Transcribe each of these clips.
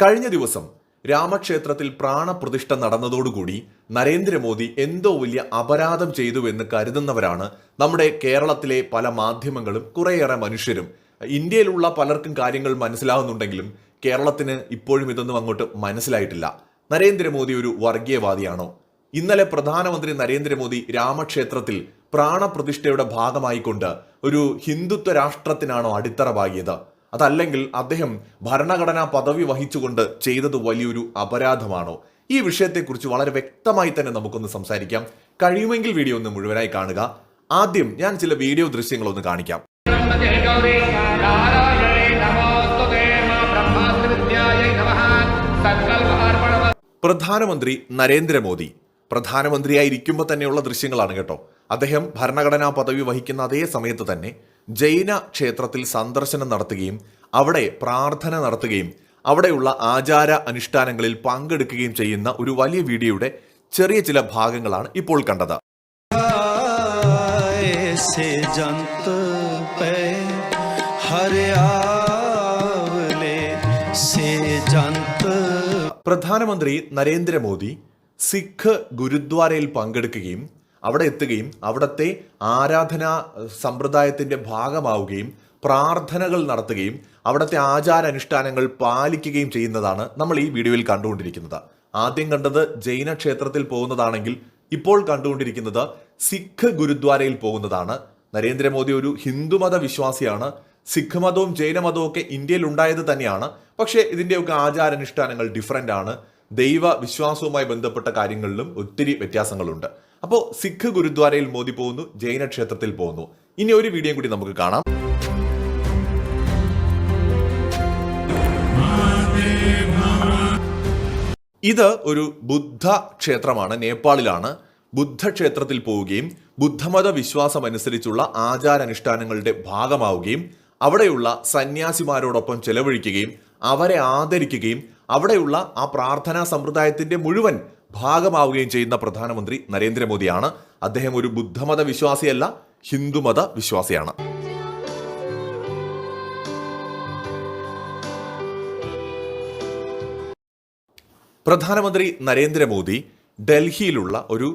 കഴിഞ്ഞ ദിവസം രാമക്ഷേത്രത്തിൽ പ്രാണപ്രതിഷ്ഠ നടന്നതോടുകൂടി നരേന്ദ്രമോദി എന്തോ വലിയ അപരാധം ചെയ്തുവെന്ന് കരുതുന്നവരാണ് നമ്മുടെ കേരളത്തിലെ പല മാധ്യമങ്ങളും കുറേയേറെ മനുഷ്യരും. ഇന്ത്യയിലുള്ള പലർക്കും കാര്യങ്ങൾ മനസ്സിലാകുന്നുണ്ടെങ്കിലും കേരളത്തിന് ഇപ്പോഴും ഇതൊന്നും അങ്ങോട്ട് മനസ്സിലായിട്ടില്ല. നരേന്ദ്രമോദി ഒരു വർഗീയവാദിയാണോ? ഇന്നലെ പ്രധാനമന്ത്രി നരേന്ദ്രമോദി രാമക്ഷേത്രത്തിൽ പ്രാണപ്രതിഷ്ഠയുടെ ഭാഗമായിക്കൊണ്ട് ഒരു ഹിന്ദുത്വ രാഷ്ട്രത്തിനാണോ അടിത്തറ പാകിയത്? അതല്ലെങ്കിൽ അദ്ദേഹം ഭരണഘടനാ പദവി വഹിച്ചുകൊണ്ട് ചെയ്തത് വലിയൊരു അപരാധമാണോ? ഈ വിഷയത്തെക്കുറിച്ച് വളരെ വ്യക്തമായി തന്നെ നമുക്കൊന്ന് സംസാരിക്കാം. കഴിയുമെങ്കിൽ വീഡിയോ ഒന്ന് മുഴുവനായി കാണുക. ആദ്യം ഞാൻ ചില വീഡിയോ ദൃശ്യങ്ങളൊന്ന് കാണിക്കാം. പ്രധാനമന്ത്രി നരേന്ദ്രമോദി. പ്രധാനമന്ത്രിയായിരിക്കുമ്പോൾ തന്നെയുള്ള ദൃശ്യങ്ങളാണ് കേട്ടോ. അദ്ദേഹം ഭരണഘടനാ പദവി വഹിക്കുന്ന അതേ സമയത്ത് തന്നെ ജൈന ക്ഷേത്രത്തിൽ സന്ദർശനം നടത്തുകയും അവിടെ പ്രാർത്ഥന നടത്തുകയും അവിടെയുള്ള ആചാര അനുഷ്ഠാനങ്ങളിൽ പങ്കെടുക്കുകയും ചെയ്യുന്ന ഒരു വലിയ വീഡിയോയുടെ ചെറിയ ചില ഭാഗങ്ങളാണ് ഇപ്പോൾ കണ്ടത്. പ്രധാനമന്ത്രി നരേന്ദ്രമോദി സിഖ് ഗുരുദ്വാരയിൽ പങ്കെടുക്കുകയും അവിടെ എത്തുകയും അവിടുത്തെ ആരാധനാ സമ്പ്രദായത്തിന്റെ ഭാഗമാവുകയും പ്രാർത്ഥനകൾ നടത്തുകയും അവിടുത്തെ ആചാരാനുഷ്ഠാനങ്ങൾ പാലിക്കുകയും ചെയ്യുന്നതാണ് നമ്മൾ ഈ വീഡിയോയിൽ കണ്ടുകൊണ്ടിരിക്കുന്നത്. ആദ്യം കണ്ടത് ജൈന ക്ഷേത്രത്തിൽ പോകുന്നതാണെങ്കിൽ ഇപ്പോൾ കണ്ടുകൊണ്ടിരിക്കുന്നത് സിഖ് ഗുരുദ്വാരയിൽ പോകുന്നതാണ്. നരേന്ദ്രമോദി ഒരു ഹിന്ദുമത വിശ്വാസിയാണ്. സിഖ് മതവും ജൈന മതവും ഒക്കെ ഇന്ത്യയിൽ ഉണ്ടായത് തന്നെയാണ്. പക്ഷേ ഇതിന്റെയൊക്കെ ആചാരാനുഷ്ഠാനങ്ങൾ ഡിഫറെന്റ് ആണ്. ദൈവ വിശ്വാസവുമായി ബന്ധപ്പെട്ട കാര്യങ്ങളിലും ഒത്തിരി വ്യത്യാസങ്ങളുണ്ട്. അപ്പോൾ സിഖ് ഗുരുദ്വാരയിൽ മോദി പോകുന്നു ജൈന ക്ഷേത്രത്തിൽ പോകുന്നു. ഇനി ഒരു വീഡിയോ കൂടി നമുക്ക് കാണാം. ഇത് ഒരു ബുദ്ധ ക്ഷേത്രമാണ് നേപ്പാളിലാണ്. ബുദ്ധ ക്ഷേത്രത്തിൽ പോവുകയും ബുദ്ധമത വിശ്വാസം അനുസരിച്ചുള്ള ആചാരാനുഷ്ഠാനങ്ങളുടെ ഭാഗമാവുകയും അവിടെയുള്ള സന്യാസിമാരോടൊപ്പം ചെലവഴിക്കുകയും അവരെ ആദരിക്കുകയും അവിടെയുള്ള ആ പ്രാർത്ഥനാ സമ്പ്രദായത്തിന്റെ മുഴുവൻ ഭാഗമാവുകയും ചെയ്യുന്ന പ്രധാനമന്ത്രി നരേന്ദ്രമോദിയാണ്. അദ്ദേഹം ഒരു ബുദ്ധമത വിശ്വാസിയല്ല ഹിന്ദുമത വിശ്വാസിയാണ്. പ്രധാനമന്ത്രി നരേന്ദ്രമോദി ഡൽഹിയിലുള്ള ഒരു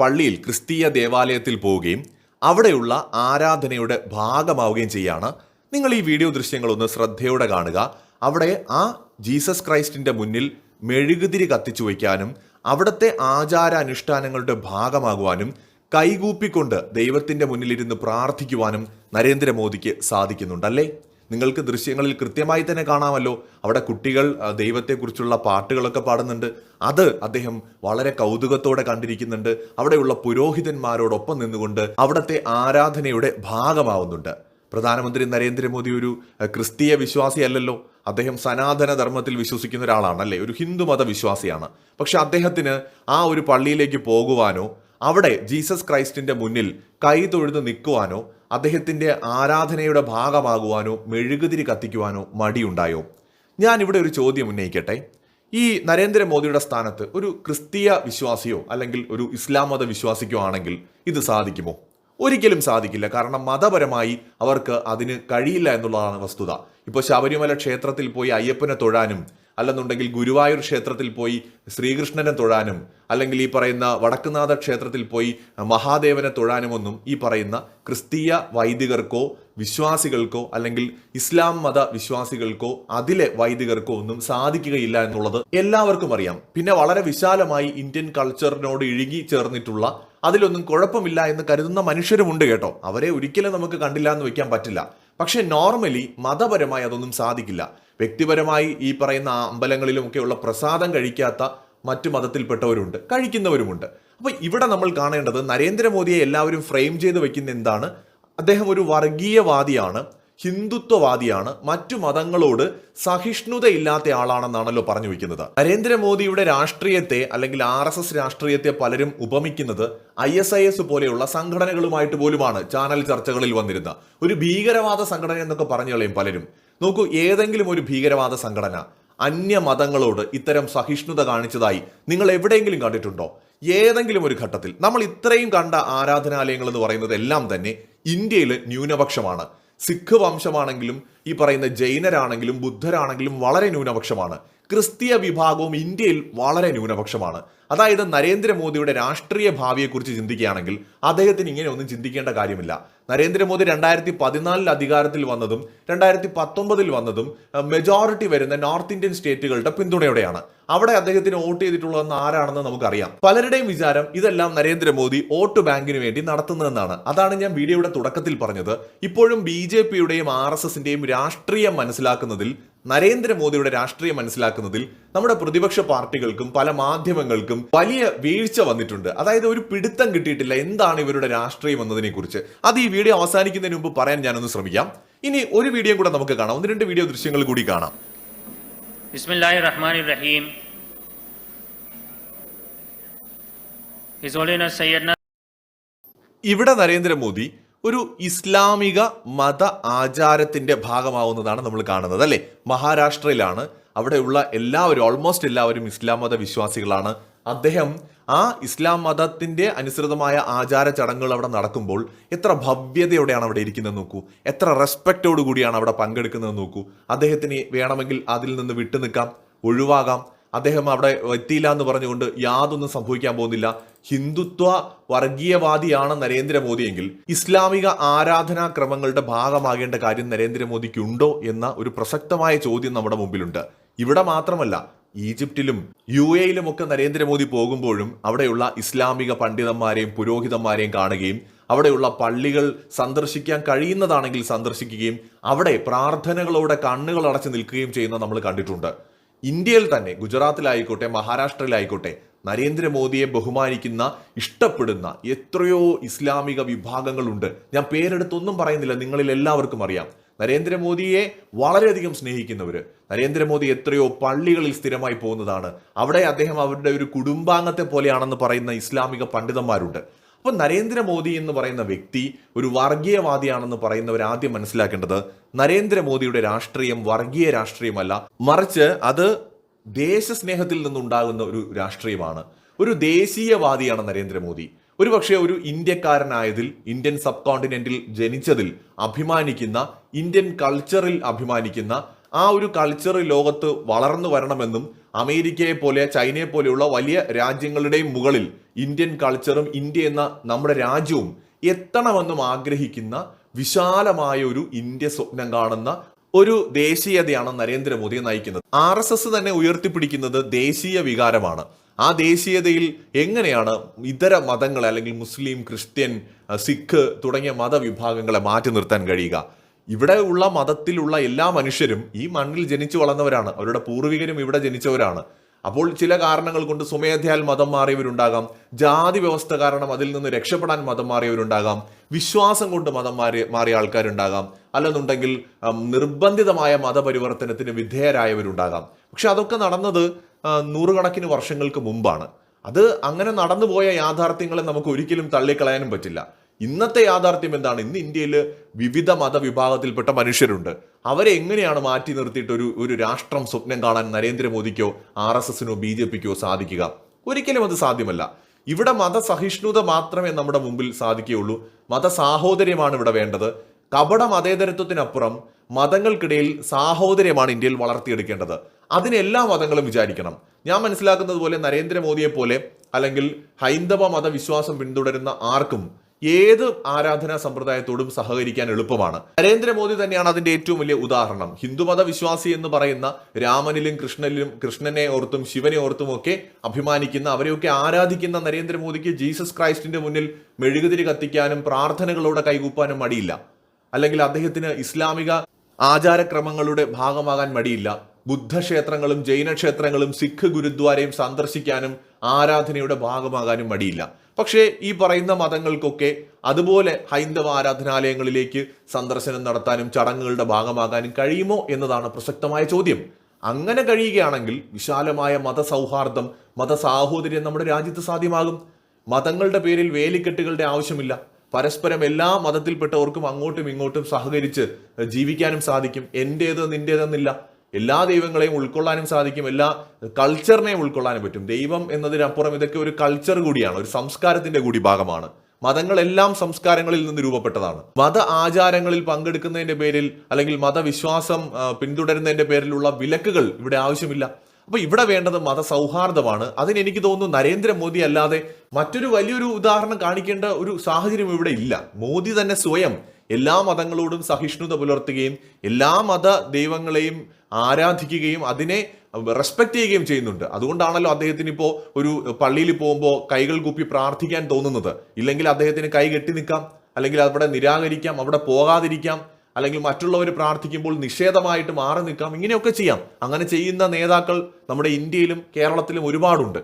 പള്ളിയിൽ ക്രിസ്തീയ ദേവാലയത്തിൽ പോവുകയും അവിടെയുള്ള ആരാധനയുടെ ഭാഗമാവുകയും ചെയ്യാണ്. നിങ്ങൾ ഈ വീഡിയോ ദൃശ്യങ്ങൾ ഒന്ന് ശ്രദ്ധയോടെ കാണുക. അവിടെ ആ ജീസസ് ക്രൈസ്റ്റിന്റെ മുന്നിൽ മെഴുകുതിരി കത്തിച്ചു വയ്ക്കാനും അവിടുത്തെ ആചാര അനുഷ്ഠാനങ്ങളുടെ ഭാഗമാകുവാനും കൈകൂപ്പിക്കൊണ്ട് ദൈവത്തിന്റെ മുന്നിലിരുന്ന് പ്രാർത്ഥിക്കുവാനും നരേന്ദ്രമോദിക്ക് സാധിക്കുന്നുണ്ടല്ലേ? നിങ്ങൾക്ക് ദൃശ്യങ്ങളിൽ കൃത്യമായി തന്നെ കാണാമല്ലോ. അവിടെ കുട്ടികൾ ദൈവത്തെക്കുറിച്ചുള്ള പാട്ടുകളൊക്കെ പാടുന്നുണ്ട്. അത് അദ്ദേഹം വളരെ കൗതുകത്തോടെ കണ്ടിരിക്കുന്നുണ്ട്. അവിടെയുള്ള പുരോഹിതന്മാരോടൊപ്പം നിന്നുകൊണ്ട് അവിടുത്തെ ആരാധനയുടെ ഭാഗമാവുന്നുണ്ട്. പ്രധാനമന്ത്രി നരേന്ദ്രമോദി ഒരു ക്രിസ്തീയ വിശ്വാസിയല്ലല്ലോ. അദ്ദേഹം സനാതന ധർമ്മത്തിൽ വിശ്വസിക്കുന്ന ഒരാളാണ് അല്ലേ ഒരു ഹിന്ദു മതവിശ്വാസിയാണ്. പക്ഷെ അദ്ദേഹത്തിന് ആ ഒരു പള്ളിയിലേക്ക് പോകുവാനോ അവിടെ ജീസസ് ക്രൈസ്റ്റിന്റെ മുന്നിൽ കൈ തൊഴുത് നിൽക്കുവാനോ അദ്ദേഹത്തിന്റെ ആരാധനയുടെ ഭാഗമാകുവാനോ മെഴുകുതിരി കത്തിക്കുവാനോ മടിയുണ്ടായോ? ഞാൻ ഇവിടെ ഒരു ചോദ്യം ഉന്നയിക്കട്ടെ. ഈ നരേന്ദ്രമോദിയുടെ സ്ഥാനത്ത് ഒരു ക്രിസ്തീയ വിശ്വാസിയോ അല്ലെങ്കിൽ ഒരു ഇസ്ലാം മത വിശ്വാസിക്കോ ആണെങ്കിൽ ഇത് സാധിക്കുമോ? ഒരിക്കലും സാധിക്കില്ല. കാരണം മതപരമായി അവർക്ക് അതിന് കഴിയില്ല എന്നുള്ളതാണ് വസ്തുത. ഇപ്പോൾ ശബരിമല ക്ഷേത്രത്തിൽ പോയി അയ്യപ്പനെ തൊഴാനും അല്ലെന്നുണ്ടെങ്കിൽ ഗുരുവായൂർ ക്ഷേത്രത്തിൽ പോയി ശ്രീകൃഷ്ണനെ തൊഴാനും അല്ലെങ്കിൽ ഈ പറയുന്ന വടക്കുനാഥ ക്ഷേത്രത്തിൽ പോയി മഹാദേവനെ തൊഴാനുമൊന്നും ഈ പറയുന്ന ക്രിസ്തീയ വൈദികർക്കോ വിശ്വാസികൾക്കോ അല്ലെങ്കിൽ ഇസ്ലാം മത വിശ്വാസികൾക്കോ അതിലെ വൈദികർക്കോ ഒന്നും സാധിക്കുകയില്ല എന്നുള്ളത് എല്ലാവർക്കും അറിയാം. പിന്നെ വളരെ വിശാലമായി ഇന്ത്യൻ കൾച്ചറിനോട് ഇഴുകി ചേർന്നിട്ടുള്ള അതിലൊന്നും കുഴപ്പമില്ല എന്ന് കരുതുന്ന മനുഷ്യരുമുണ്ട് കേട്ടോ. അവരെ ഒരിക്കലും നമുക്ക് കണ്ടില്ല എന്ന് വെക്കാൻ പറ്റില്ല. പക്ഷേ നോർമലി മതപരമായി അതൊന്നും സാധിക്കില്ല. വ്യക്തിപരമായി ഈ പറയുന്ന അമ്പലങ്ങളിലുമൊക്കെയുള്ള പ്രസാദം കഴിക്കാത്ത മറ്റു മതത്തിൽപ്പെട്ടവരുണ്ട് കഴിക്കുന്നവരുമുണ്ട്. അപ്പോൾ ഇവിടെ നമ്മൾ കാണേണ്ടത് നരേന്ദ്രമോദിയെ എല്ലാവരും ഫ്രെയിം ചെയ്ത് വെക്കുന്ന എന്താണ്? അദ്ദേഹം ഒരു വർഗീയവാദിയാണ്. ഹിന്ദുത്വവാദിയാണ് മറ്റു മതങ്ങളോട് സഹിഷ്ണുതയില്ലാത്ത ആളാണെന്നാണല്ലോ പറഞ്ഞു വെക്കുന്നത് നരേന്ദ്രമോദിയുടെ രാഷ്ട്രീയത്തെ അല്ലെങ്കിൽ ആർ എസ് എസ് രാഷ്ട്രീയത്തെ പലരും ഉപമിക്കുന്നത് ഐ എസ് ഐ എസ് പോലെയുള്ള സംഘടനകളുമായിട്ട് പോലുമാണ് ചാനൽ ചർച്ചകളിൽ വന്നിരുന്ന ഒരു ഭീകരവാദ സംഘടന എന്നൊക്കെ പറഞ്ഞു കളയും പലരും. നോക്കൂ ഏതെങ്കിലും ഒരു ഭീകരവാദ സംഘടന അന്യ മതങ്ങളോട് ഇത്തരം സഹിഷ്ണുത കാണിച്ചതായി നിങ്ങൾ എവിടെയെങ്കിലും കണ്ടിട്ടുണ്ടോ? ഏതെങ്കിലും ഒരു ഘട്ടത്തിൽ. നമ്മൾ ഇത്രയും കണ്ട ആരാധനാലയങ്ങൾ എന്ന് പറയുന്നത് എല്ലാം തന്നെ ഇന്ത്യയിൽ ന്യൂനപക്ഷമാണ്. സിഖ് വംശമാണെങ്കിലും ഈ പറയുന്ന ജൈനരാണെങ്കിലും ബുദ്ധരാണെങ്കിലും വളരെ ന്യൂനപക്ഷമാണ്. ക്രിസ്തീയ വിഭാഗവും ഇന്ത്യയിൽ വളരെ ന്യൂനപക്ഷമാണ്. അതായത് നരേന്ദ്രമോദിയുടെ രാഷ്ട്രീയ ഭാവിയെക്കുറിച്ച് ചിന്തിക്കുകയാണെങ്കിൽ അദ്ദേഹത്തിന് ഇങ്ങനെ ഒന്നും ചിന്തിക്കേണ്ട കാര്യമില്ല. നരേന്ദ്രമോദി രണ്ടായിരത്തി പതിനാലിൽ അധികാരത്തിൽ വന്നതും രണ്ടായിരത്തി പത്തൊമ്പതിൽ വന്നതും മെജോറിറ്റി വരുന്ന നോർത്ത് ഇന്ത്യൻ സ്റ്റേറ്റുകളുടെ പിന്തുണയോടെയാണ്. അവിടെ അദ്ദേഹത്തിന് വോട്ട് ചെയ്തിട്ടുള്ളതെന്ന് ആരാണെന്ന് നമുക്കറിയാം. പലരുടെയും വിചാരം ഇതെല്ലാം നരേന്ദ്രമോദി വോട്ട് ബാങ്കിന് വേണ്ടി നടത്തുന്നതെന്നാണ്. അതാണ് ഞാൻ വീഡിയോയുടെ തുടക്കത്തിൽ പറഞ്ഞത്. ഇപ്പോഴും ബി ജെ പിയുടെയും ആർ എസ് എസിന്റെയും രാഷ്ട്രീയം മനസ്സിലാക്കുന്നതിൽ നരേന്ദ്രമോദിയുടെ രാഷ്ട്രീയം മനസ്സിലാക്കുന്നതിൽ നമ്മുടെ പ്രതിപക്ഷ പാർട്ടികൾക്കും പല മാധ്യമങ്ങൾക്കും വലിയ വീഴ്ച വന്നിട്ടുണ്ട്. അതായത് ഒരു പിടുത്തം കിട്ടിയിട്ടില്ല എന്താണ് ഇവരുടെ രാഷ്ട്രീയം എന്നതിനെക്കുറിച്ച്. അത് ഈ വീഡിയോ അവസാനിക്കുന്നതിന് മുമ്പ് പറയാൻ ഞാനൊന്ന് ശ്രമിക്കാം. ഇനി ഒരു വീഡിയോ കൂടെ നമുക്ക് കാണാം. ഒന്ന് രണ്ട് വീഡിയോ ദൃശ്യങ്ങൾ കൂടി കാണാം. Sayyidina ഇവിടെ നരേന്ദ്രമോദി ഒരു ഇസ്ലാമിക മത ആചാരത്തിന്റെ ഭാഗമാവുന്നതാണ് നമ്മൾ കാണുന്നത് അല്ലേ? മഹാരാഷ്ട്രയിലാണ്. അവിടെയുള്ള എല്ലാവരും ഓൾമോസ്റ്റ് എല്ലാവരും ഇസ്ലാം മത വിശ്വാസികളാണ്. അദ്ദേഹം ആ ഇസ്ലാം മതത്തിന്റെ അനുസൃതമായ ആചാര ചടങ്ങുകൾ അവിടെ നടക്കുമ്പോൾ എത്ര ഭവ്യതയോടെയാണ് അവിടെ ഇരിക്കുന്നത് നോക്കൂ. എത്ര റെസ്പെക്റ്റോടു കൂടിയാണ് അവിടെ പങ്കെടുക്കുന്നത് നോക്കൂ. അദ്ദേഹത്തിന് വേണമെങ്കിൽ അതിൽ നിന്ന് വിട്ടുനിൽക്കാം ഒഴിവാകാം. അദ്ദേഹം അവിടെ എത്തിയില്ല എന്ന് പറഞ്ഞുകൊണ്ട് യാതൊന്നും സംഭവിക്കാൻ പോകുന്നില്ല. ഹിന്ദുത്വ വർഗീയവാദിയാണ് നരേന്ദ്രമോദിയെങ്കിൽ ഇസ്ലാമിക ആരാധനാക്രമങ്ങളുടെ ഭാഗമാകേണ്ട കാര്യം നരേന്ദ്രമോദിക്കുണ്ടോ എന്ന ഒരു പ്രസക്തമായ ചോദ്യം നമ്മുടെ മുമ്പിലുണ്ട്. ഇവിടെ മാത്രമല്ല ഈജിപ്തിലും യു എയിലും ഒക്കെ നരേന്ദ്രമോദി പോകുമ്പോഴും അവിടെയുള്ള ഇസ്ലാമിക പണ്ഡിതന്മാരെയും പുരോഹിതന്മാരെയും കാണുകയും അവിടെയുള്ള പള്ളികൾ സന്ദർശിക്കാൻ കഴിയുന്നതാണെങ്കിൽ സന്ദർശിക്കുകയും അവിടെ പ്രാർത്ഥനകളോടെ കണ്ണുകൾ അടച്ചു നിൽക്കുകയും ചെയ്യുന്ന നമ്മൾ കണ്ടിട്ടുണ്ട്. ഇന്ത്യയിൽ തന്നെ ഗുജറാത്തിലായിക്കോട്ടെ മഹാരാഷ്ട്രയിലായിക്കോട്ടെ നരേന്ദ്രമോദിയെ ബഹുമാനിക്കുന്ന ഇഷ്ടപ്പെടുന്ന എത്രയോ ഇസ്ലാമിക വിഭാഗങ്ങളുണ്ട്. ഞാൻ പേരെടുത്തൊന്നും പറയുന്നില്ല നിങ്ങളിൽ എല്ലാവർക്കും അറിയാം. നരേന്ദ്രമോദിയെ വളരെയധികം സ്നേഹിക്കുന്നവര് നരേന്ദ്രമോദി എത്രയോ പള്ളികളിൽ സ്ഥിരമായി പോകുന്നതാണ്. അവിടെ അദ്ദേഹം അവരുടെ ഒരു കുടുംബാംഗത്തെ പോലെയാണെന്ന് പറയുന്ന ഇസ്ലാമിക പണ്ഡിതന്മാരുണ്ട്. അപ്പോൾ നരേന്ദ്രമോദി എന്ന് പറയുന്ന വ്യക്തി ഒരു വർഗീയവാദിയാണെന്ന് പറയുന്നവർ ആദ്യം മനസ്സിലാക്കേണ്ടത് നരേന്ദ്രമോദിയുടെ രാഷ്ട്രീയം വർഗീയ രാഷ്ട്രീയമല്ല. മറിച്ച് അത് ദേശസ്നേഹത്തിൽ നിന്നുണ്ടാകുന്ന ഒരു രാഷ്ട്രീയമാണ്. ഒരു ദേശീയവാദിയാണ് നരേന്ദ്രമോദി. ഒരുപക്ഷെ ഒരു ഇന്ത്യക്കാരനായതിൽ ഇന്ത്യൻ സബ് കോണ്ടിനെന്റിൽ ജനിച്ചതിൽ അഭിമാനിക്കുന്ന ഇന്ത്യൻ കൾച്ചറിൽ അഭിമാനിക്കുന്ന ആ ഒരു കൾച്ചർ ലോകത്ത് വളർന്നു വരണമെന്നും അമേരിക്കയെ പോലെ ചൈനയെ പോലെയുള്ള വലിയ രാജ്യങ്ങളുടെയും മുകളിൽ ഇന്ത്യൻ കൾച്ചറും ഇന്ത്യ എന്ന നമ്മുടെ രാജ്യവും എത്തണമെന്നും ആഗ്രഹിക്കുന്ന വിശാലമായ ഒരു ഇന്ത്യ സ്വപ്നം കാണുന്ന ഒരു ദേശീയതയാണ് നരേന്ദ്രമോദിയെ നയിക്കുന്നത്. ആർ എസ് എസ് തന്നെ ഉയർത്തിപ്പിടിക്കുന്നത് ദേശീയ വികാരമാണ്. ആ ദേശീയതയിൽ എങ്ങനെയാണ് ഇതര മതങ്ങളെ അല്ലെങ്കിൽ മുസ്ലിം ക്രിസ്ത്യൻ സിഖ് തുടങ്ങിയ മതവിഭാഗങ്ങളെ മാറ്റി നിർത്താൻ കഴിയുക? ഇവിടെ ഉള്ള മതത്തിലുള്ള എല്ലാ മനുഷ്യരും ഈ മണ്ണിൽ ജനിച്ചു വളർന്നവരാണ്. അവരുടെ പൂർവികരും ഇവിടെ ജനിച്ചവരാണ്. അപ്പോൾ ചില കാരണങ്ങൾ കൊണ്ട് സ്വമേധയാൽ മതം മാറിയവരുണ്ടാകാം. ജാതി വ്യവസ്ഥ കാരണം അതിൽ നിന്ന് രക്ഷപ്പെടാൻ മതം മാറിയവരുണ്ടാകാം. വിശ്വാസം കൊണ്ട് മതം മാറിയ മാറിയ ആൾക്കാരുണ്ടാകാം. അല്ലെന്നുണ്ടെങ്കിൽ നിർബന്ധിതമായ മതപരിവർത്തനത്തിന് വിധേയരായവരുണ്ടാകാം. പക്ഷെ അതൊക്കെ നടന്നത് നൂറുകണക്കിന് വർഷങ്ങൾക്ക് മുമ്പാണ്. അത് അങ്ങനെ നടന്നുപോയ യാഥാർത്ഥ്യങ്ങളെ നമുക്ക് ഒരിക്കലും തള്ളിക്കളയാനും പറ്റില്ല. ഇന്നത്തെ യാഥാർത്ഥ്യം എന്താണ്? ഇന്ന് ഇന്ത്യയിൽ വിവിധ മതവിഭാഗത്തിൽപ്പെട്ട മനുഷ്യരുണ്ട്. അവരെ എങ്ങനെയാണ് മാറ്റി നിർത്തിയിട്ട് ഒരു ഒരു രാഷ്ട്രം സ്വപ്നം കാണാൻ നരേന്ദ്രമോദിക്കോ ആർ എസ് എസിനോ ബി ജെ പിക്കോ സാധിക്കുക? ഒരിക്കലും അത് സാധ്യമല്ല. ഇവിടെ മതസഹിഷ്ണുത മാത്രമേ നമ്മുടെ മുമ്പിൽ സാധിക്കുകയുള്ളൂ. മതസാഹോദര്യമാണ് ഇവിടെ വേണ്ടത്. കപട മതേതരത്വത്തിനപ്പുറം മതങ്ങൾക്കിടയിൽ സാഹോദര്യമാണ് ഇന്ത്യയിൽ വളർത്തിയെടുക്കേണ്ടത്. അതിന് എല്ലാ മതങ്ങളും വിചാരിക്കണം. ഞാൻ മനസ്സിലാക്കുന്നത് പോലെ നരേന്ദ്രമോദിയെ പോലെ അല്ലെങ്കിൽ ഹൈന്ദവ മതവിശ്വാസം പിന്തുടരുന്ന ആർക്കും ഏത് ആരാധനാ സമ്പ്രദായത്തോടും സഹകരിക്കാൻ എളുപ്പമാണ്. നരേന്ദ്രമോദി തന്നെയാണ് അതിന്റെ ഏറ്റവും വലിയ ഉദാഹരണം. ഹിന്ദുമത വിശ്വാസി എന്ന് പറയുന്ന രാമനിലും കൃഷ്ണനിലും കൃഷ്ണനെ ഓർത്തും ശിവനെ ഓർത്തും ഒക്കെ അഭിമാനിക്കുന്ന അവരെയൊക്കെ ആരാധിക്കുന്ന നരേന്ദ്രമോദിക്ക് ജീസസ് ക്രൈസ്റ്റിന്റെ മുന്നിൽ മെഴുകുതിരി കത്തിക്കാനും പ്രാർത്ഥനകളോടെ കൈകൂപ്പാനും മടിയില്ല. അല്ലെങ്കിൽ അദ്ദേഹത്തിന് ഇസ്ലാമിക ആചാരക്രമങ്ങളുടെ ഭാഗമാകാൻ മടിയില്ല. ബുദ്ധക്ഷേത്രങ്ങളും ജൈനക്ഷേത്രങ്ങളും സിഖ് ഗുരുദ്വാരയും സന്ദർശിക്കാനും ആരാധനയുടെ ഭാഗമാകാനും മടിയില്ല. പക്ഷേ ഈ പറയുന്ന മതങ്ങൾക്കൊക്കെ അതുപോലെ ഹൈന്ദവ ആരാധനാലയങ്ങളിലേക്ക് സന്ദർശനം നടത്താനും ചടങ്ങുകളുടെ ഭാഗമാകാനും കഴിയുമോ എന്നതാണ് പ്രസക്തമായ ചോദ്യം. അങ്ങനെ കഴിയുകയാണെങ്കിൽ വിശാലമായ മതസൗഹാർദ്ദം മതസാഹോദര്യം നമ്മുടെ രാജ്യത്ത് സാധ്യമാകും. മതങ്ങളുടെ പേരിൽ വേലിക്കെട്ടുകളുടെ ആവശ്യമില്ല. പരസ്പരം എല്ലാ മതത്തിൽപ്പെട്ടവർക്കും അങ്ങോട്ടും ഇങ്ങോട്ടും സഹകരിച്ച് ജീവിക്കാനും സാധിക്കും. എന്റേത് നിന്റേതെന്നില്ല. എല്ലാ ദൈവങ്ങളെയും ഉൾക്കൊള്ളാനും സാധിക്കും എല്ലാ കൾച്ചറിനെയും ഉൾക്കൊള്ളാനും പറ്റും. ദൈവം എന്നതിനപ്പുറം ഇതൊക്കെ ഒരു കൾച്ചർ കൂടിയാണ് ഒരു സംസ്കാരത്തിന്റെ കൂടി ഭാഗമാണ്. മതങ്ങളെല്ലാം സംസ്കാരങ്ങളിൽ നിന്ന് രൂപപ്പെട്ടതാണ്. മത ആചാരങ്ങളിൽ പങ്കെടുക്കുന്നതിന്റെ പേരിൽ അല്ലെങ്കിൽ മതവിശ്വാസം പിന്തുടരുന്നതിന്റെ പേരിലുള്ള വിലക്കുകൾ ഇവിടെ ആവശ്യമില്ല. അപ്പൊ ഇവിടെ വേണ്ടത് മതസൗഹാർദ്ദമാണ്. അതിന് എനിക്ക് തോന്നുന്നു നരേന്ദ്രമോദി അല്ലാതെ മറ്റൊരു വലിയൊരു ഉദാഹരണം കാണിക്കേണ്ട ഒരു സാഹചര്യം ഇവിടെ ഇല്ല. മോദി തന്നെ സ്വയം എല്ലാ മതങ്ങളോടും സഹിഷ്ണുത പുലർത്തുകയും എല്ലാ മത ദൈവങ്ങളെയും ആരാധിക്കുകയും അതിനെ റെസ്പെക്ട് ചെയ്യുകയും ചെയ്യുന്നുണ്ട്. അതുകൊണ്ടാണല്ലോ അദ്ദേഹത്തിന് ഇപ്പോൾ ഒരു പള്ളിയിൽ പോകുമ്പോൾ കൈകൾ കൂപ്പി പ്രാർത്ഥിക്കാൻ തോന്നുന്നത്. ഇല്ലെങ്കിൽ അദ്ദേഹത്തിന് കൈ കെട്ടി നിൽക്കാം. അല്ലെങ്കിൽ അവിടെ നിരാകരിക്കാം. അവിടെ പോകാതിരിക്കാം. അല്ലെങ്കിൽ മറ്റുള്ളവർ പ്രാർത്ഥിക്കുമ്പോൾ നിഷേധമായിട്ട് മാറി നിൽക്കാം. ഇങ്ങനെയൊക്കെ ചെയ്യാം. അങ്ങനെ ചെയ്യുന്ന നേതാക്കൾ നമ്മുടെ ഇന്ത്യയിലും കേരളത്തിലും ഒരുപാടുണ്ട്.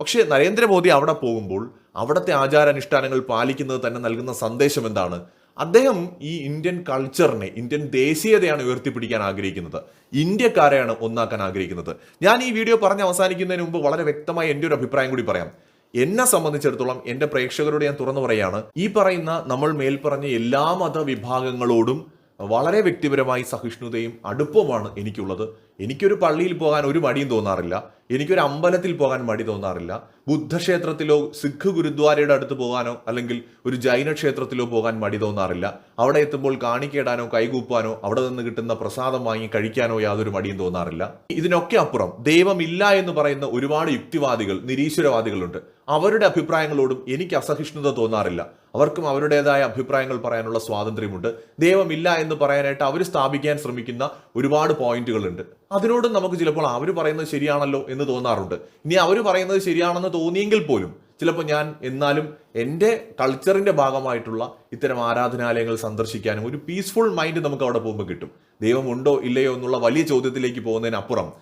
പക്ഷേ നരേന്ദ്രമോദി അവിടെ പോകുമ്പോൾ അവിടുത്തെ ആചാരാനുഷ്ഠാനങ്ങൾ പാലിക്കുന്നത് തന്നെ നൽകുന്ന സന്ദേശം എന്താണ്? അദ്ദേഹം ഈ ഇന്ത്യൻ കൾച്ചറിനെ ഇന്ത്യൻ ദേശീയതയാണ് ഉയർത്തിപ്പിടിക്കാൻ ആഗ്രഹിക്കുന്നത്. ഇന്ത്യക്കാരെയാണ് ഒന്നാക്കാൻ ആഗ്രഹിക്കുന്നത്. ഞാൻ ഈ വീഡിയോ പറഞ്ഞ് അവസാനിക്കുന്നതിന് മുമ്പ് വളരെ വ്യക്തമായി എന്റെ ഒരു അഭിപ്രായം കൂടി പറയാം. എന്നെ സംബന്ധിച്ചിടത്തോളം എന്റെ പ്രേക്ഷകരോട് ഞാൻ തുറന്നു പറയാണ് ഈ പറയുന്ന നമ്മൾ മേൽപ്പറഞ്ഞ എല്ലാ മതവിഭാഗങ്ങളോടും വളരെ വ്യക്തിപരമായി സഹിഷ്ണുതയും അടുപ്പവുമാണ് എനിക്കുള്ളത്. എനിക്കൊരു പള്ളിയിൽ പോകാൻ ഒരു മടിയും തോന്നാറില്ല. എനിക്കൊരു അമ്പലത്തിൽ പോകാൻ മടി തോന്നാറില്ല. ബുദ്ധക്ഷേത്രത്തിലോ സിഖ് ഗുരുദ്വാരയുടെ അടുത്ത് പോകാനോ അല്ലെങ്കിൽ ഒരു ജൈന ക്ഷേത്രത്തിലോ പോകാൻ മടി തോന്നാറില്ല. അവിടെ എത്തുമ്പോൾ കാണിക്കേടാനോ കൈകൂപ്പാനോ അവിടെ നിന്ന് കിട്ടുന്ന പ്രസാദം വാങ്ങി കഴിക്കാനോ യാതൊരു മടിയും തോന്നാറില്ല. ഇതിനൊക്കെ അപ്പുറം ദൈവമില്ല എന്ന് പറയുന്ന ഒരുപാട് യുക്തിവാദികൾ നിരീശ്വരവാദികളുണ്ട്. അവരുടെ അഭിപ്രായങ്ങളോടും എനിക്ക് അസഹിഷ്ണുത തോന്നാറില്ല. അവർക്കും അവരുടേതായ അഭിപ്രായങ്ങൾ പറയാനുള്ള സ്വാതന്ത്ര്യമുണ്ട്. ദൈവമില്ല എന്ന് പറയാനായിട്ട് അവർ സ്ഥാപിക്കാൻ ശ്രമിക്കുന്ന ഒരുപാട് പോയിന്റുകളുണ്ട്. അതിനോടും നമുക്ക് ചിലപ്പോൾ അവർ പറയുന്നത് ശരിയാണല്ലോ എന്ന് തോന്നാറുണ്ട്. ഇനി അവർ പറയുന്നത് ശരിയാണെന്ന് തോന്നിയെങ്കിൽ പോലും ചിലപ്പോൾ ഞാൻ എന്നാലും എന്റെ കൾച്ചറിന്റെ ഭാഗമായിട്ടുള്ള ഇത്തരം ആരാധനാലയങ്ങൾ സന്ദർശിക്കാനും ഒരു പീസ്ഫുൾ മൈൻഡ് നമുക്ക് അവിടെ പോകുമ്പോൾ കിട്ടും. ദൈവമുണ്ടോ ഇല്ലയോ എന്നുള്ള വലിയ ചോദ്യത്തിലേക്ക് പോകുന്നതിനപ്പുറം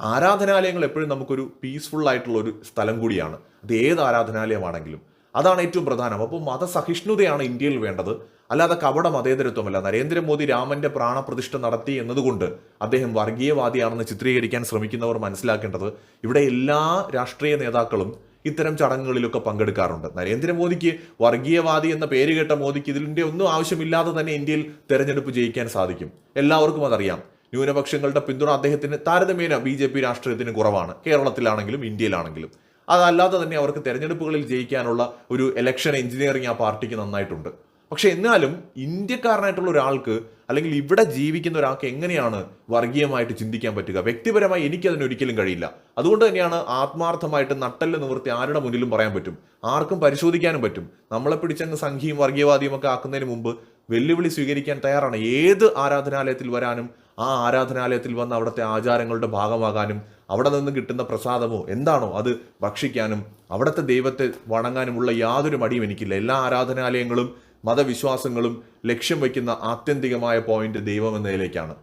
ആരാധനാലയങ്ങൾ എപ്പോഴും നമുക്കൊരു പീസ്ഫുൾ ആയിട്ടുള്ള ഒരു സ്ഥലം കൂടിയാണ്. അത് ഏത് ആരാധനാലയമാണെങ്കിലും അതാണ് ഏറ്റവും പ്രധാനം. അപ്പോൾ മതസഹിഷ്ണുതയാണ് ഇന്ത്യയിൽ വേണ്ടത്. അല്ലാതെ കപട മതേതരത്വമല്ല നരേന്ദ്രമോദി രാമന്റെ പ്രാണപ്രതിഷ്ഠ നടത്തി എന്നതുകൊണ്ട് അദ്ദേഹം വർഗീയവാദിയാണെന്ന് ചിത്രീകരിക്കാൻ ശ്രമിക്കുന്നവർ മനസ്സിലാക്കേണ്ടത് ഇവിടെ എല്ലാ രാഷ്ട്രീയ നേതാക്കളും ഇത്തരം ചടങ്ങുകളിലൊക്കെ പങ്കെടുക്കാറുണ്ട്. നരേന്ദ്രമോദിക്ക് വർഗീയവാദി എന്ന പേര് കേട്ട മോദിക്ക് ഇതിന്റെ ഒന്നും ആവശ്യമില്ലാതെ തന്നെ ഇന്ത്യയിൽ തെരഞ്ഞെടുപ്പ് ജയിക്കാൻ സാധിക്കും. എല്ലാവർക്കും അതറിയാം. ന്യൂനപക്ഷങ്ങളുടെ പിന്തുണ അദ്ദേഹത്തിന് താരതമ്യേന ബി ജെ പി രാഷ്ട്രീയത്തിന് കുറവാണ്. കേരളത്തിലാണെങ്കിലും ഇന്ത്യയിലാണെങ്കിലും. അതല്ലാതെ തന്നെ അവർക്ക് തെരഞ്ഞെടുപ്പുകളിൽ ജയിക്കാനുള്ള ഒരു ഇലക്ഷൻ എഞ്ചിനീയറിംഗ് ആ പാർട്ടിക്ക് നന്നായിട്ടുണ്ട്. പക്ഷെ എന്നാലും ഇന്ത്യക്കാരനായിട്ടുള്ള ഒരാൾക്ക് അല്ലെങ്കിൽ ഇവിടെ ജീവിക്കുന്ന ഒരാൾക്ക് എങ്ങനെയാണ് വർഗീയമായിട്ട് ചിന്തിക്കാൻ പറ്റുക? വ്യക്തിപരമായി എനിക്കതിന് ഒരിക്കലും കഴിയില്ല. അതുകൊണ്ട് തന്നെയാണ് ആത്മാർത്ഥമായിട്ട് നട്ടൽ നിവർത്തി ആരുടെ മുന്നിലും പറയാൻ പറ്റും? ആർക്കും പരിശോധിക്കാനും പറ്റും. നമ്മളെ പിടിച്ചങ്ങ് സംഘിയും വർഗീയവാദിയും ഒക്കെ ആക്കുന്നതിന് മുമ്പ് വെല്ലുവിളി സ്വീകരിക്കാൻ തയ്യാറാണ്. ഏത് ആരാധനാലയത്തിൽ വരാനും ആ ആരാധനാലയത്തിൽ വന്ന് അവിടുത്തെ ആചാരങ്ങളുടെ ഭാഗമാകാനും അവിടെ നിന്ന് കിട്ടുന്ന പ്രസാദമോ എന്താണോ അത് ഭക്ഷിക്കാനും അവിടുത്തെ ദൈവത്തെ വണങ്ങാനുമുള്ള യാതൊരു മടിയും എനിക്കില്ല. എല്ലാ ആരാധനാലയങ്ങളും മതവിശ്വാസങ്ങളും ലക്ഷ്യം വയ്ക്കുന്ന ആത്യന്തികമായ പോയിന്റ് ദൈവം എന്നതിലേക്കാണ്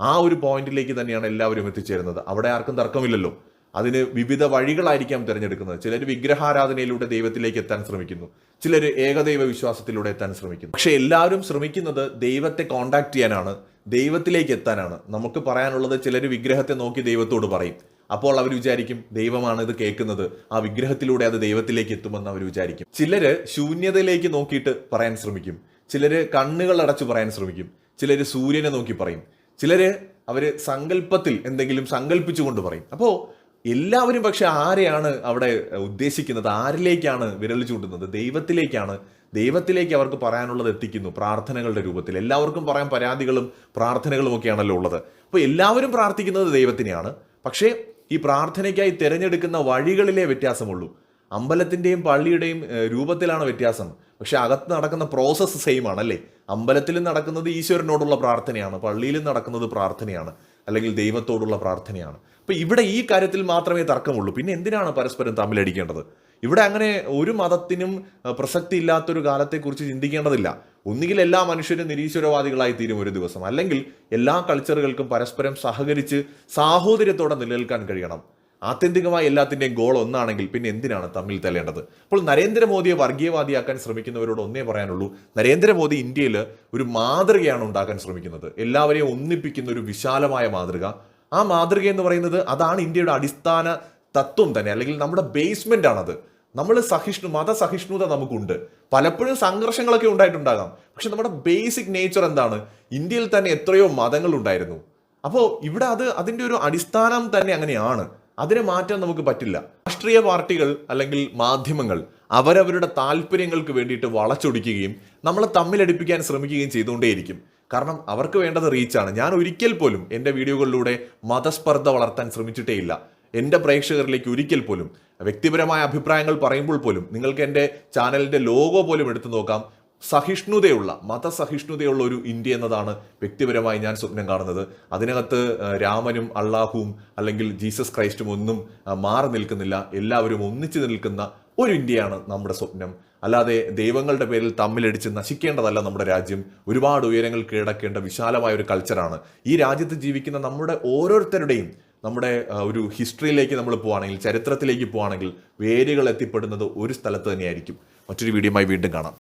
ആ ഒരു പോയിന്റിലേക്ക് തന്നെയാണ് എല്ലാവരും എത്തിച്ചേരുന്നത്. അവിടെ ആർക്കും തർക്കമില്ലല്ലോ. അതിന് വിവിധ വഴികളായിരിക്കാം തിരഞ്ഞെടുക്കുന്നത്. ചിലർ വിഗ്രഹാരാധനയിലൂടെ ദൈവത്തിലേക്ക് എത്താൻ ശ്രമിക്കുന്നു. ചിലർ ഏകദൈവ വിശ്വാസത്തിലൂടെ എത്താൻ ശ്രമിക്കുന്നു. പക്ഷെ എല്ലാവരും ശ്രമിക്കുന്നത് ദൈവത്തെ കോണ്ടാക്ട് ചെയ്യാനാണ് ദൈവത്തിലേക്ക് എത്താനാണ്. നമുക്ക് പറയാനുള്ളത് ചിലർ വിഗ്രഹത്തെ നോക്കി ദൈവത്തോട് പറയും. അപ്പോൾ അവർ വിചാരിക്കും ദൈവമാണ് ഇത് കേൾക്കുന്നത്. ആ വിഗ്രഹത്തിലൂടെ അത് ദൈവത്തിലേക്ക് എത്തുമെന്ന് അവർ വിചാരിക്കും. ചിലര് ശൂന്യതയിലേക്ക് നോക്കിയിട്ട് പറയാൻ ശ്രമിക്കും. ചിലര് കണ്ണുകൾ അടച്ചു പറയാൻ ശ്രമിക്കും. ചിലര് സൂര്യനെ നോക്കി പറയും. ചിലര് അവർ സങ്കല്പത്തിൽ എന്തെങ്കിലും സങ്കല്പിച്ചുകൊണ്ട് പറയും. അപ്പോൾ എല്ലാവരും പക്ഷെ ആരെയാണ് അവിടെ ഉദ്ദേശിക്കുന്നത്? ആരിലേക്കാണ് വിരൽ ചൂണ്ടുന്നത്? ദൈവത്തിലേക്കാണ്. ദൈവത്തിലേക്ക് അവർക്ക് പറയാനുള്ളത് എത്തിക്കുന്നു. പ്രാർത്ഥനകളുടെ രൂപത്തിൽ. എല്ലാവർക്കും പറയാൻ പരാതികളും പ്രാർത്ഥനകളും ഒക്കെയാണല്ലോ ഉള്ളത്. അപ്പോൾ എല്ലാവരും പ്രാർത്ഥിക്കുന്നത് ദൈവത്തിനെയാണ്. പക്ഷേ ഈ പ്രാർത്ഥനയ്ക്കായി തിരഞ്ഞെടുക്കുന്ന വഴികളിലെ വ്യത്യാസമുള്ളൂ. അമ്പലത്തിന്റെയും പള്ളിയുടെയും രൂപത്തിലാണ് വ്യത്യാസം. പക്ഷെ അകത്ത് നടക്കുന്ന പ്രോസസ്സ് സെയിം ആണല്ലേ അമ്പലത്തിൽ നടക്കുന്നത് ഈശ്വരനോടുള്ള പ്രാർത്ഥനയാണ് പള്ളിയിലും നടക്കുന്നത് പ്രാർത്ഥനയാണ് അല്ലെങ്കിൽ ദൈവത്തോടുള്ള പ്രാർത്ഥനയാണ്. അപ്പോൾ ഇവിടെ ഈ കാര്യത്തിൽ മാത്രമേ തർക്കമുള്ളൂ. പിന്നെ എന്തിനാണ് പരസ്പരം തമ്മിലടിക്കേണ്ടത്? ഇവിടെ അങ്ങനെ ഒരു മതത്തിനും പ്രസക്തി ഇല്ലാത്തൊരു കാലത്തെക്കുറിച്ച് ചിന്തിക്കേണ്ടതില്ല. ഒന്നുകിൽ എല്ലാ മനുഷ്യരും നിരീശ്വരവാദികളായി തീരും ഒരു ദിവസം. അല്ലെങ്കിൽ എല്ലാ കൾച്ചറുകൾക്കും പരസ്പരം സഹകരിച്ച് സാഹോദര്യത്തോടെ നിലനിൽക്കാൻ കഴിയണം. ആത്യന്തികമായി എല്ലാത്തിന്റെയും ഗോൾ ഒന്നാണെങ്കിൽ പിന്നെ എന്തിനാണ് തമ്മിൽ തെളിയേണ്ടത് അപ്പോൾ നരേന്ദ്രമോദിയെ വർഗീയവാദിയാക്കാൻ ശ്രമിക്കുന്നവരോട് ഒന്നേ പറയാനുള്ളൂ. നരേന്ദ്രമോദി ഇന്ത്യയിൽ ഒരു മാതൃകയാണ് ഉണ്ടാക്കാൻ ശ്രമിക്കുന്നത്. എല്ലാവരെയും ഒന്നിപ്പിക്കുന്ന ഒരു വിശാലമായ മാതൃക. ആ മാതൃക എന്ന് പറയുന്നത് അതാണ് ഇന്ത്യയുടെ അടിസ്ഥാന തത്വം തന്നെ. അല്ലെങ്കിൽ നമ്മുടെ ബേസ്മെന്റ് ആണത്. നമ്മൾ സഹിഷ്ണു മതസഹിഷ്ണുത നമുക്കുണ്ട്. പലപ്പോഴും സംഘർഷങ്ങളൊക്കെ ഉണ്ടായിട്ടുണ്ടാകാം. പക്ഷെ നമ്മുടെ ബേസിക് നേച്ചർ എന്താണ്? ഇന്ത്യയിൽ തന്നെ എത്രയോ മതങ്ങൾ ഉണ്ടായിരുന്നു അപ്പോൾ ഇവിടെ അത് അതിന്റെ ഒരു അടിസ്ഥാനം തന്നെ അങ്ങനെയാണ്. അതിനെ മാറ്റാൻ നമുക്ക് പറ്റില്ല. രാഷ്ട്രീയ പാർട്ടികൾ അല്ലെങ്കിൽ മാധ്യമങ്ങൾ അവരവരുടെ താല്പര്യങ്ങൾക്ക് വേണ്ടിയിട്ട് വളച്ചൊടിക്കുകയും നമ്മളെ തമ്മിലടിപ്പിക്കാൻ ശ്രമിക്കുകയും ചെയ്തുകൊണ്ടേയിരിക്കും. കാരണം അവർക്ക് വേണ്ടത് റീച്ചാണ്. ഞാൻ ഒരിക്കൽ പോലും എന്റെ വീഡിയോകളിലൂടെ മതസ്പർദ്ധ വളർത്താൻ ശ്രമിച്ചിട്ടേയില്ല. എന്റെ പ്രേക്ഷകരിലേക്ക് ഒരിക്കൽ പോലും. വ്യക്തിപരമായ അഭിപ്രായങ്ങൾ പറയുമ്പോൾ പോലും നിങ്ങൾക്ക് എന്റെ ചാനലിന്റെ ലോഗോ പോലും എടുത്തു നോക്കാം. സഹിഷ്ണുതയുള്ള മതസഹിഷ്ണുതയുള്ള ഒരു ഇന്ത്യ എന്നതാണ് വ്യക്തിപരമായി ഞാൻ സ്വപ്നം കാണുന്നത്. അതിനകത്ത് രാമനും അള്ളാഹുവും അല്ലെങ്കിൽ ജീസസ് ക്രൈസ്റ്റും ഒന്നും മാറി നിൽക്കുന്നില്ല. എല്ലാവരും ഒന്നിച്ചു നിൽക്കുന്ന ഒരു ഇന്ത്യയാണ് നമ്മുടെ സ്വപ്നം. അല്ലാതെ ദൈവങ്ങളുടെ പേരിൽ തമ്മിലടിച്ച് നശിക്കേണ്ടതല്ല നമ്മുടെ രാജ്യം. ഒരുപാട് ഉയരങ്ങൾ കീഴടക്കേണ്ട വിശാലമായ ഒരു കൾച്ചറാണ് ഈ രാജ്യത്ത് ജീവിക്കുന്ന നമ്മുടെ ഓരോരുത്തരുടെയും നമ്മുടെ ഒരു ഹിസ്റ്ററിയിലേക്ക് നമ്മൾ പോവുകയാണെങ്കിൽ ചരിത്രത്തിലേക്ക് പോവുകയാണെങ്കിൽ വേരുകൾ എത്തിപ്പെടുന്നത് ഒരു സ്ഥലത്ത് തന്നെയായിരിക്കും. മറ്റൊരു വീഡിയോയുമായി വീണ്ടും കാണാം.